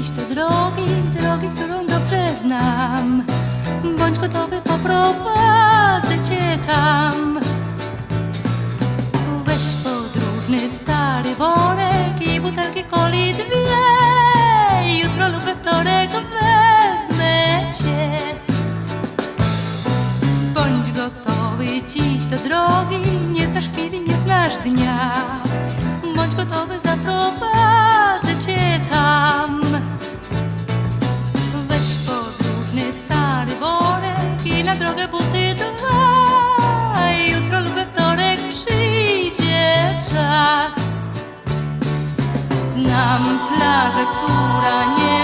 iść do drogi, drogi, którą dobrze znam. Bądź gotowy, poprowadzę cię tam. Weź podróżny stary worek i butelki coli dwie. Jutro lub we wtorek wezmę cię. Bądź gotowy dziś do drogi, nie znasz chwili, nie znasz dnia. Bądź gotowy zaprowadzić. Drogę buty dwa. Jutro lub we wtorek przyjdzie czas. Znam plażę, która nie